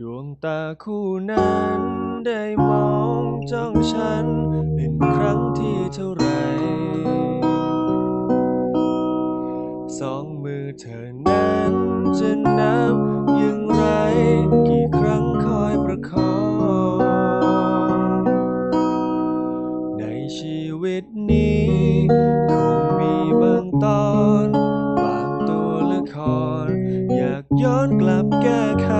ดวงตาคู่นั้นได้มองจ้องฉัน เป็นครั้งที่เท่าไรสองมือเธอนั้นจะนับย่างไร กี่ครั้งคอยประคอง ในชีวิตนี้คงมีบางตอน บางตัวละคร อยากย้อนกลับแก้ไข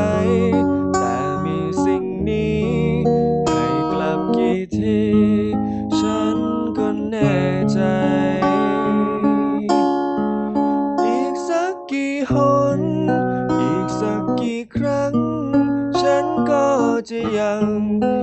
ก็จ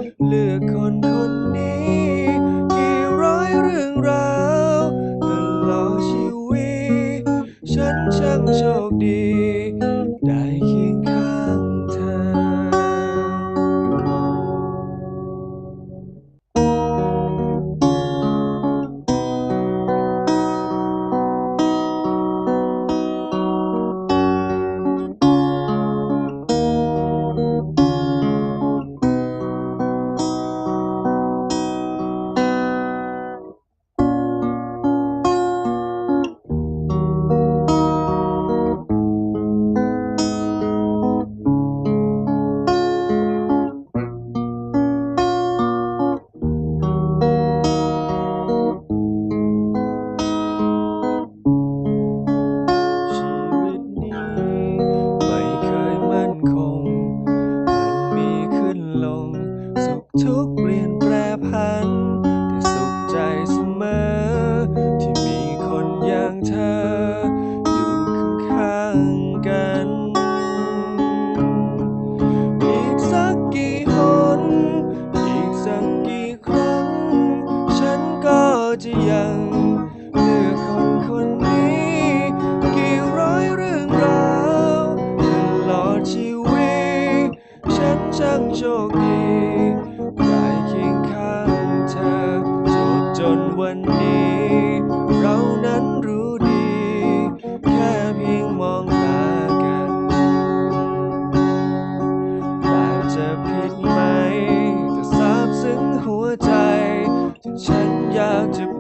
ก็จ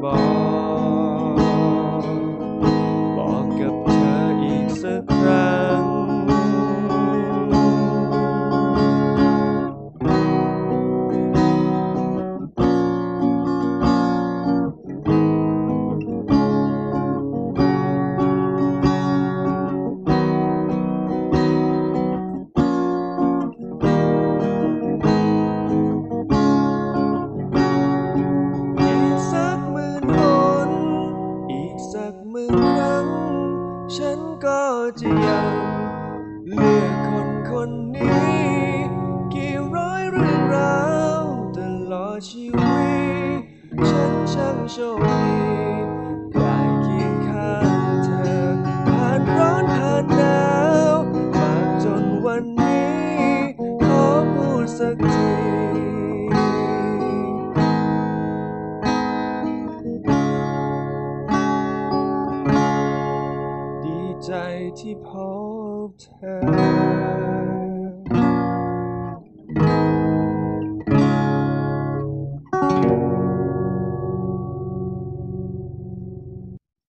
า ฉันก็จะยังเลือกคนคนนี้ กี่ร้อยเรื่องราวตลอดชีวิต ฉันช่างโชคดีได้เคียงข้างเธอ ผ่านร้อนผ่านหนาวมาจนวันนี้ ขอพูดสักที ใจที่พบเธอ